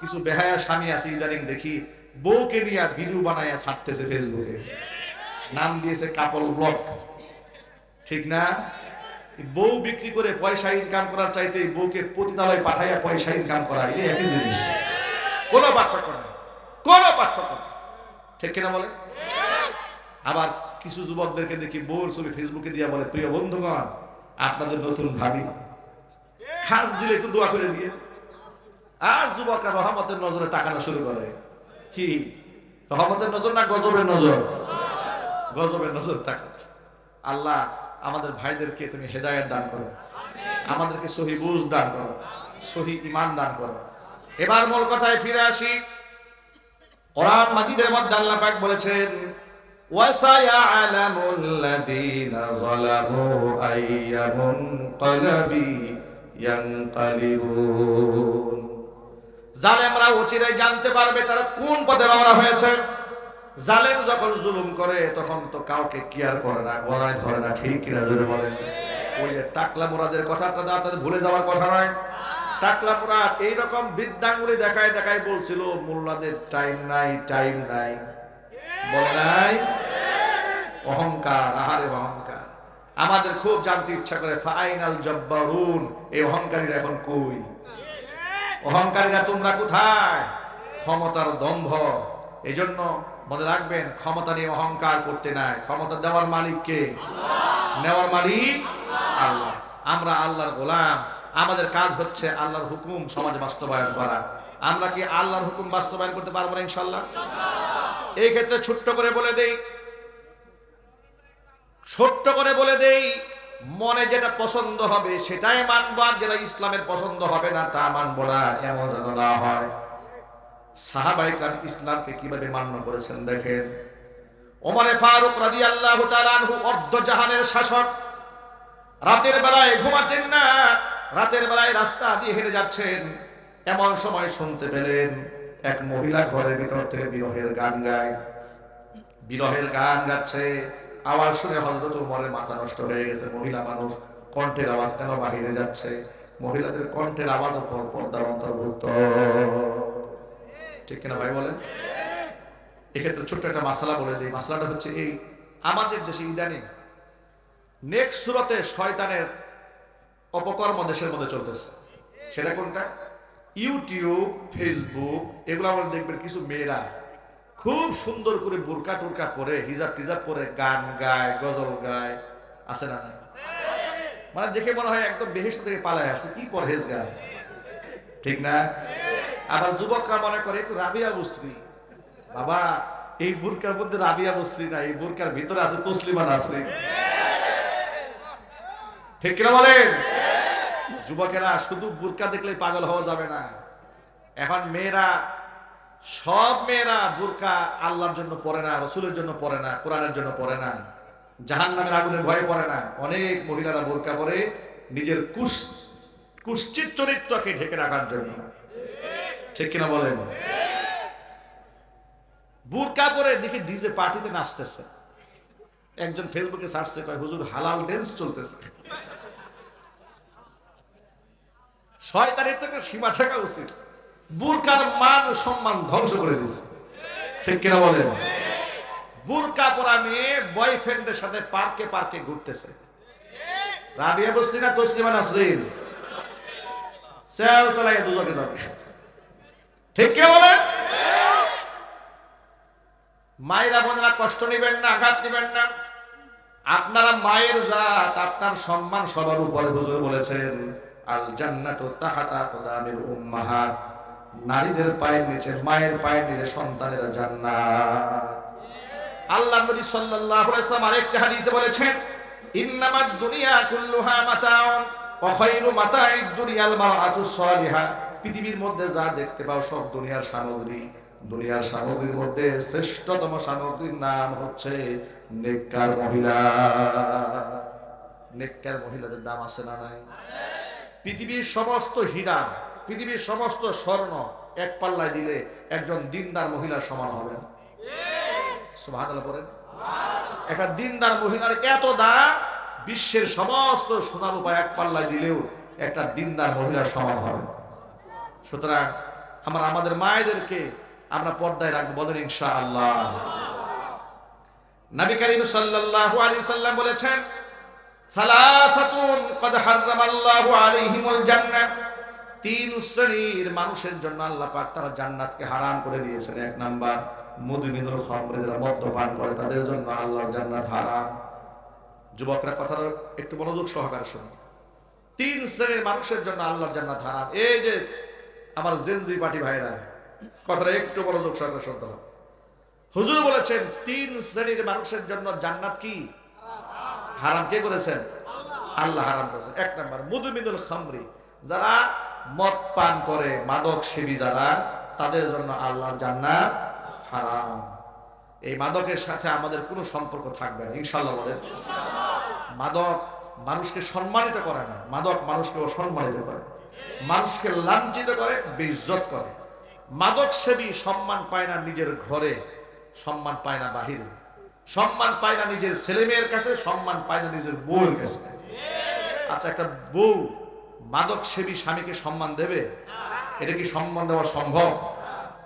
কিছু বেহায়া স্বামী আছে, ইদানিং দেখি বউকে নিয়ে ভিডিও বানায় ছাড়তেছে ফেসবুকে নাম দিয়েছে কাপল ব্লক। ঠিক না? বউ বিক্রি করে পয়সা ইনকাম করার চাইতে বউকে পতিতালয় পাঠাইয়া পয়সা ইনকাম করা, এই একই জিনিস। কোনো পার্থক্য নেই। কোনো পার্থক্য নেই। ঠিক কিনা বলে? আবার কিছু যুবকদেরকে দেখি বউর ছবি ফেসবুকে দিয়া বলে, প্রিয় বন্ধুগণ, আপনাদের নতুন ভাবি। খাস দিলে একটু দোয়া করে দিয়ে। আর যুবকরা রহমতের নজরে তাকানো শুরু করে কি রহমতের নজর না গজবের নজর গজবের নজর তাকাচ্ছে আল্লাহ আমাদের ভাইদেরকে তুমি হেদায়েত দান করো আমাদেরকে সহি বুঝ দান করো সহি ইমান দান করো এবার মূল কথায় ফিরে আসি কোরআন মাজিদের মধ্যে আল্লাহ পাক বলেছেন وَسَيَعْلَمُ الَّذِينَ ظَلَمُوا أَيَّ مُنقَلَبٍ يَنقَلِبُونَ জালেমরা অচিরে জানতে পারবে তারা কোন পথে রওনা হয়েছে। জালেম যখন জুলুম করে, তখন তো কাউকে কেয়ার করে না, গলায় ধরে না, ঠিক কিনা জোরে বলেন। ওই যে টাকলা মুরাদের কথা তাদের ভুলে যাওয়ার কথা নয়। টাকলা মুরাদ এইরকম বৃদ্ধাঙ্গুলি দেখায় দেখায় বলছিল, মোল্লাদের টাইম নাই টাইম নাই। বলে নাই? অহংকার, আহারে অহংকার। আমাদের খুব জানতে ইচ্ছা করে, ফাইনাল জব্বারুন, এই অহংকারীরা এখন কই? অহংকারীরা তোমরা কোথায়? ক্ষমতার দম্ভ। এই জন্য মনে রাখবেন ক্ষমতা নিয়ে অহংকার করতে নাই। ক্ষমতা দেওয়ার মালিককে নেওয়ার মালিক আল্লাহ। আমরা আল্লাহর গোলাম। আমাদের কাজ হচ্ছে আল্লাহর হুকুম সমাজ বাস্তবায়ন করা। আমরা কি আল্লাহর হুকুম বাস্তবায়ন করতে পারব না ইনশাল্লাহ এই ক্ষেত্রে ছোট্ট করে বলে দেই। ছোট্ট করে বলে দেই মনে যেটা পছন্দ হবে, সেটাই মানবো, আর যেটা ইসলামের পছন্দ হবে না, তা মানবো না, এমন যেন না হয়। সাহাবাই কালাম ইসলামকে কীভাবে মান্য করেছেন দেখেন? ওমরে ফারুক রাদি আল্লাহ অর্ধ জাহানের শাসক। রাতের বেলায় ঘুমাতেন না, রাতের বেলায় রাস্তা দিয়ে হেঁটে যাচ্ছেন। এমন সময় শুনতে পেলেন এক মহিলা ঘরের ভিতর থেকে বিরহের গান গায়। বিরহের গান গাচ্ছে। আওয়াজ শুনে হজরত উমরের মাথা নষ্ট হয়ে গেছে। মহিলা মানুষ কণ্ঠের আওয়াজ কেন বাহিরে যাচ্ছে? মহিলাদের কণ্ঠের আওয়াজ পর পর্দার অন্তর্ভুক্ত। ঠিক কিনা ভাই বলেন? এক্ষেত্রে ছোট্ট একটা মাসালা বলে দিই। মাসালাটা হচ্ছে এই, আমাদের দেশে ইদানিং নেক্সট সুরতে শয়তানের অপকর্ম দেশের মধ্যে চলতেছে। সেটা কোনটা? ইউটিউব, ফেসবুক, এগুলো আমরা দেখবেন কিছু মেয়েরা খুব সুন্দর করে বোরকা টোরকা পরে, হিজাব টিজাব পরে গান গায়, গজল গায়। আছে না মানে দেখে মনে হয় একদম বেহেস্ট থেকে পালায় আসছে। কি পরহেজ গায় ঠিক না? আবার যুবকরা মনে করে রাবিয়া বস্ত্রী। বাবা, এই বুরকার মধ্যে রাবিয়া বস্ত্রী না, এই বুরকার ভিতরে আছে তসলিমা নাসরিন ঠিক কিনা বলেন? যুবকেরা শুধু বুরকা দেখলে পাগল হওয়া যাবে না। এখন মেয়েরা সব মেয়েরা বুরকা আল্লাহর জন্য পড়ে না, রসুলের জন্য পড়ে না, কোরআনের জন্য পড়ে না জাহান নামের আগুনে ভয় পড়ে না। অনেক মহিলারা বোরকা পরে নিজের কুশ, কুশ্চিত চরিত্রকে ঢেকে রাখার জন্য। ঠিক কিনা বলেন? বুরকা পরে দেখি ডিজে পার্টিতে নাচতেছে। একজন ফেসবুকে সার্চে কয়, হুজুর, হালাল ডেন্স চলতেছে। শয়তানের তো একটা সীমা থাকা উচিত। বুরকার মান সম্মান ধ্বংস করে দিয়েছে। ঠিক কিনা বলেন? বুরকা পরা মেয়ে বয়ফ্রেন্ডের সাথে পার্কে পার্কে ঘুরতেছে। রাবিয়া বস্তি না তসলিমা নাসরিন? সেল চালাই দুজকে যাবে। ঠিক কে বলেন? মায়েরা বোনেরা কষ্ট নিবেন না, আঘাত নিবেন না। আপনারা মায়ের জাত, আপনার সম্মান সবার উপরে হুজুর বলেছেন আল জান্নাতু তাহাতা কদামিল উম্মাহাত। নারীদের পায়ের নিচে, মায়ের পায়ের নিচে, সন্তানেরা জান্নাত। আল্লাহ নবী সাল্লাল্লাহু আলাইহি ওয়াসাল্লাম আরেকটা হাদিসে বলেছেন, ইন্নামাদ দুনিয়া কুল্লুহা মাতাউন ওয়া খায়রু মাতাইদ দুনিয়াল মারআতু সালিহা। পৃথিবীর মধ্যে যা দেখতে পাও সব দুনিয়ার সামগ্রী। দুনিয়ার সামগ্রীর মধ্যে শ্রেষ্ঠতম সামগ্রীর নাম হচ্ছে নেককার মহিলা। নেককার মহিলাদের দাম আছে না নাই? পৃথিবীর সমস্ত হীরা পৃথিবীর সমস্ত স্বর্ণ এক পাল্লায় দিলে একজন দিনদার মহিলার সমান হবে না। সুবহানাল্লাহ একটা দিনদার মহিলার এত দাম বিশ্বের সমস্ত সোনার উপায় এক পাল্লায় দিলেও একটা দিনদার মহিলার সমান হবে সুতরাং আমার, আমাদের মায়েদেরকে আমরা পর্দায় রাখব, বলেন ইনশা আল্লাহ নবী করিম সাল্লাল্লাহু আলাইহি সাল্লাম বলেছেন, সালাসাতুন, কদ হারামাল্লাহু আলাইহিমুল জান্নাহ। তিন শ্রেণির মানুষের জন্য আল্লাহ পাক তারা জান্নাতকে হারাম করে দিয়েছেন। এক নাম্বার, মধুমিনুল খামরে যারা মদ্যপান করে, তাদের জন্য আল্লাহর জান্নাত হারাম। যুবকরা কথাটা একটু মনোযোগ সহকারে শুনুন। তিন শ্রেণির মানুষের জন্য আল্লাহর জান্নাত হারাম। এই যে আমার জেনজি পার্টি ভাইরা, কথাটা একটু মনোযোগ সহকারে শুনতে হবে। হুজুর বলেছেন, তিন শ্রেণির মানুষের জন্য জান্নাত কি? হারাম। কে করেছেন? আল্লাহ হারাম করেছেন। এক নাম্বার মুদমিনুল খামরি, যারা মদ পান করে মাদক সেবী যারা, তাদের জন্য আল্লাহর জান্নাত হারাম। এই মাদকের সাথে আমাদের কোনো সম্পর্ক থাকবে না ইনশাল্লাহ বলেন। মাদক মানুষকে সম্মানিত করে না, মাদক মানুষকে অসম্মানিত করে। মানুষকে লাঞ্ছিত করে, বেইজ্জত করে। মাদক সেবী সম্মান পায় না নিজের ঘরে, সম্মান পায় না বাহিরে। সম্মান পায় না নিজের ছেলে মেয়ের কাছে, সম্মান পায় না নিজের বউয়ের কাছে। আচ্ছা একটা বউ মাদক সেবী স্বামীকে সম্মান দেবে? এটা কি সম্মান দেওয়া সম্ভব?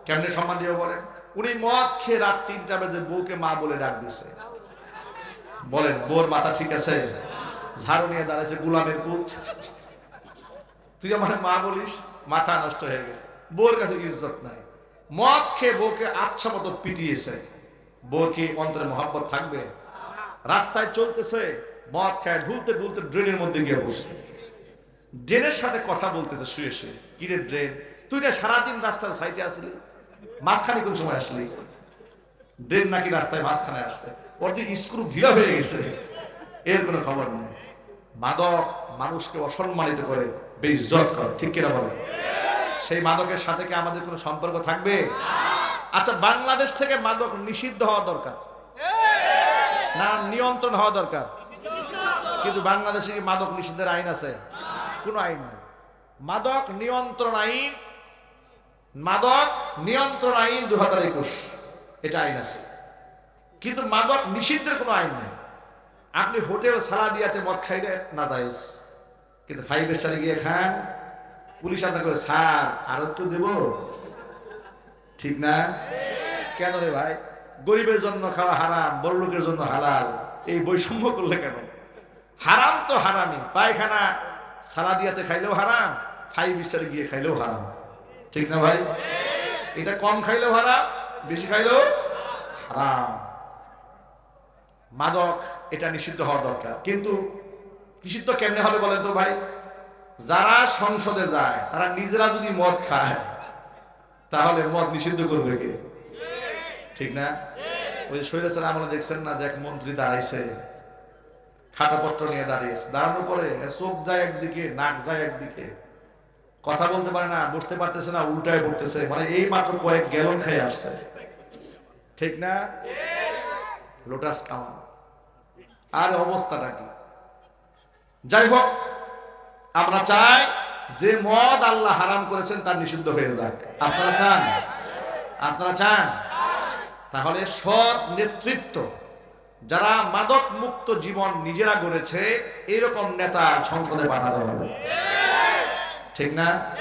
কেমনে সম্মান দেবে বলেন? উনি মদ খেয়ে রাত তিনটা বাজে বউকে মা বলে ডাক দিছে। বলেন, বোর মাথা ঠিক আছে? ঝাড়ু নিয়ে দাঁড়াইছে গুলামের পুত। তুই আমার মা বলিস, মাথা নষ্ট হয়ে গেছে। বোর কাছে ইজ্জত নাই। মদ খেয়ে বউকে আচ্ছা মতো পিটিয়েছে। বউ কি অন্তরে মহাব্বত থাকবে? রাস্তায় চলতেছে, মদ খায় ঢুলতে ঢুলতে ড্রেনের মধ্যে গিয়ে বসছে। ড্রেনের সাথে কথা বলতেছে, শুয়ে শুয়ে। কিরে ড্রেন? তুই না সারাদিন রাস্তার সাইডে আসলি? মাঝখানে কোন সময় আসলি? ড্রেন নাকি রাস্তায় মাঝখানে আসছে? ওর যে স্ক্রু ঢিলা হয়ে গেছে, এর কোনো খবর নেই। মাদক মানুষকে অসম্মানিত করে, বেইজ্জত করে। ঠিক কিনা বলে? সেই মাদকের সাথে কি আমাদের কোনো সম্পর্ক থাকবে? আচ্ছা বাংলাদেশ থেকে মাদক নিষিদ্ধ হওয়া দরকার। না, নিয়ন্ত্রণ হওয়া দরকার। কিন্তু বাংলাদেশে কি মাদক নিষিদ্ধের আইন আছে? কোনো আইন মাদক নিয়ন্ত্রণ আইন, মাদক নিয়ন্ত্রণ আইন দু হাজার একুশ। এটা আইন আছে। কিন্তু মাদক নিষিদ্ধের কোনো আইন নেই। আপনি হোটেল সালাদিয়াতে মদ খাইলে না যাইস কিন্তু ফাইভ স্টারে গিয়ে খান, পুলিশ আপনার করে স্যার, আরও তো দেব? ঠিক না? কেন রে ভাই? গরিবের জন্য খাওয়া হারাম, বড় লোকের জন্য হালাল। এই বৈষম্য করলে কেন? হারাম তো হারামি পায়খানা সালাদিয়াতে খাইলেও হারাম ফাইভ স্টারে গিয়ে খাইলেও হারাম। ঠিক না ভাই? এটা কম খাইলেও হারাম, বেশি খাইলেও হারাম। মাদক, এটা নিষিদ্ধ হওয়া দরকার। কিন্তু নিষিদ্ধ কেমনে হবে বলেন তো ভাই? যারা সংসদে যায়, তারা নিজেরা যদি মদ খায়, তাহলে মদ নিষিদ্ধ করবে কে? ঠিক না? ওই শৈরাচার আমলে দেখছেন না যে এক মন্ত্রী দাঁড়াইছে? খাতাপত্র নিয়ে দাঁড়িয়েছে দাঁড়ানোর পরে চোখ যায় একদিকে, নাক যায় একদিকে। কথা বলতে পারে না, বসতে পারতেছে না, উল্টায় পড়তেছে মানে এই মাত্র কয়েক গ্যালন খেয়ে আসছে। ঠিক না? লোটাস কামান আর অবস্থাটা কি? যাই হোক, আমরা চাই যে মদ আল্লাহ হারাম করেছেন তার নিষিদ্ধ হয়ে যাক। আপনারা চান? আপনারা চান? তাহলে সৎ নেতৃত্ব যারা মাদক মুক্ত জীবন নিজেরা গড়েছে, এরকম নেতা সংসদে পাঠাতে হবে। ঠিক না?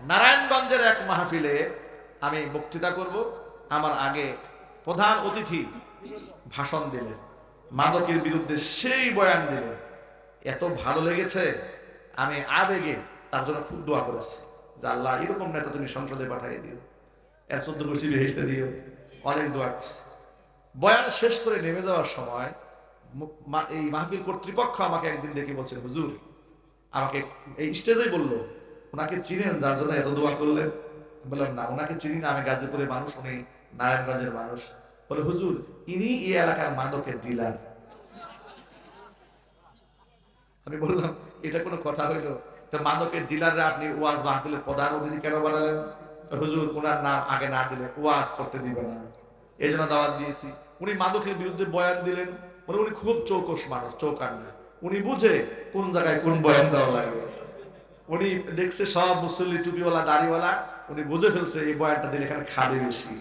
নারায়ণগঞ্জের এক মাহফিলে আমি বক্তৃতা করব। আমার আগে প্রধান অতিথি ভাষণ দিলেন। মাদকের বিরুদ্ধে সেই বয়ান দিলেন। এত ভালো লেগেছে, আমি আবেগে তার জন্য খুব দোয়া করেছি যে আল্লাহ এরকম নেতা তুমি সংসদে পাঠিয়ে দিও। এর চোদ্দ গোষ্ঠী ভেসতে দিও। অনেক দোয়া করছি। বয়ান শেষ করে নেমে যাওয়ার সময় এই মাহফিল কর্তৃপক্ষ আমাকে একদিন দেখে বলছেন হুজুর, আমাকে এই স্টেজেই বলল, ওনাকে চিনেন যার জন্য এত দোয়া করলেন। বললাম, না, ওনাকে চিনি না, আমি গাজীপুরের মানুষ, উনি নারায়ণগঞ্জের মানুষ। বলে, হুজুর, ইনি এই এলাকার মাদকের ডিলার। আমি বললাম, এটা কোনো কথা হইল? তো মাদকের ডিলাররা আপনি ওয়াজ মাহফিলের প্রধান অতিথি কেন বানালেন? হুজুর ওনার নাম আগে না দিলে ওয়াজ করতে দিবে না। এই জন্য দাওয়াত দিয়েছি। উনি মাদকের বিরুদ্ধে বয়ান দিলেন। মানে উনি খুব চৌকস মানুষ চৌকান না। উনি বুঝে কোন জায়গায় কোন বয়ান দেওয়া লাগবে। উনি দেখছে সব মুসল্লি টুপিওয়ালা, দাড়িওয়ালা, উনি বুঝে ফেলছে এই বয়ানটা দিলে এখানে খাবে বেশি।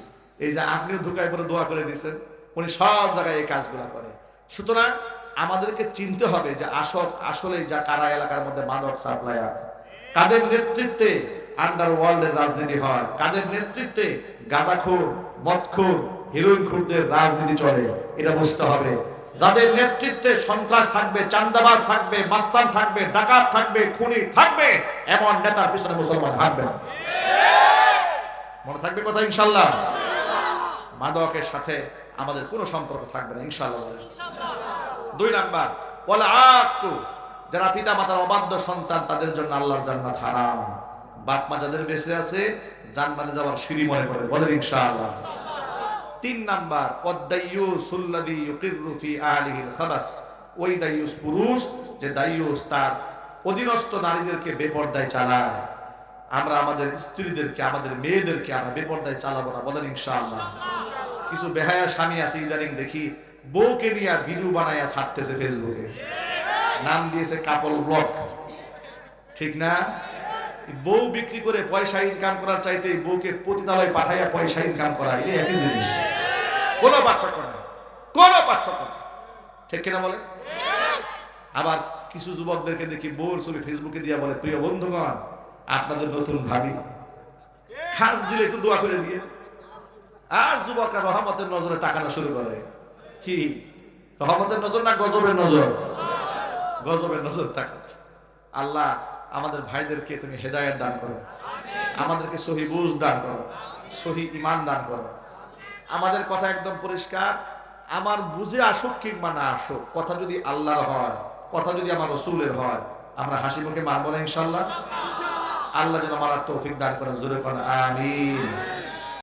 এই যে আপনিও ধোকায় পরে দোয়া করে দিয়েছেন, উনি সব জায়গায় এই কাজগুলো করে। সুতরাং আমাদেরকে চিনতে হবে যে আসল আসলে যা কারা এলাকার মধ্যে মাদক সাপ্লায়ার। কাদের নেতৃত্বে আন্ডার ওয়ার্ল্ডের রাজনীতি হয়, কাদের নেতৃত্বে গাঁজাখোর, মদখোর হিরোইন খুরদের রাজনীতি চলে, এটা বুঝতে হবে। যাদের নেতৃত্বে সন্ত্রাস থাকবে, চান্দাবাজ থাকবে, মাস্তান থাকবে, ডাকাত থাকবে, খুনি থাকবে, এমন নেতার পিছনে মুসলমান হাঁটবে না। মনে থাকবে কথা, ইনশাল্লাহ? মাদকের সাথে আমাদের কোনো সম্পর্ক থাকবে না, ইনশাল্লাহ। দুই নাম্বার বলে আকু যারা পিতা মাতার অবাধ্য সন্তান, তাদের জন্য আল্লাহর জান্নাত হারাম। বাপ মা যাদের বেঁচে আছে, জান্নাতে যাওয়ার সিঁড়ি মনে করে, বলেন ইনশাআল্লাহ তিন নাম্বার ওই দাইয়ুস পুরুষ, যে দাইয়ুস তার অধীনস্থ নারীদেরকে বেপর্দায় চালায়। আমরা আমাদের স্ত্রীদেরকে, আমাদের মেয়েদেরকে আমরা বেপর্দায় চালাবো না, বলেন ইনশাআল্লাহ। কিছু বেহায়া স্বামী আছে, ইদানিং দেখি, বউকে নিয়ে ভিডিও বানাইয়া ছাড়তেছে ফেসবুকে। নাম দিয়েছে কাপল ব্লক। ঠিক না? বউ বিক্রি করে পয়সা ইনকাম করার চাইতে বউকে পতিতালয় পাঠাইয়া পয়সা ইনকাম করা, এই একই জিনিস। কোনো পার্থক্য নেই। কোনো পার্থক্য নেই। ঠিক কিনা বলে আবার কিছু যুবকদেরকে দেখি বউর ছবি ফেসবুকে দিয়া বলে, প্রিয় বন্ধুগণ, আপনাদের নতুন ভাবি। খাস দিলে একটু দোয়া করে দিয়ে। আর যুবকরা রহমতের নজরে তাকানো শুরু করে। কি? রহমতের নজর না গজবের নজর? গজবের নজর তাকাচ্ছে। আল্লাহ আমাদের ভাইদেরকে তুমি হেদায়ত দান করো। আমাদেরকে সহি বুঝ দান করো, সহি ইমান দান করো। আমাদের কথা একদম পরিষ্কার। আমার বুঝে আসুক কিংবা না আসুক, কথা যদি আল্লাহর হয়, কথা যদি আমার রসুলের হয়, আমরা হাসি মুখে মানবো না ইনশাল্লাহ। আল্লাহ যেন আমার তৌফিক দান করেন, জোরে করেন, আমিন।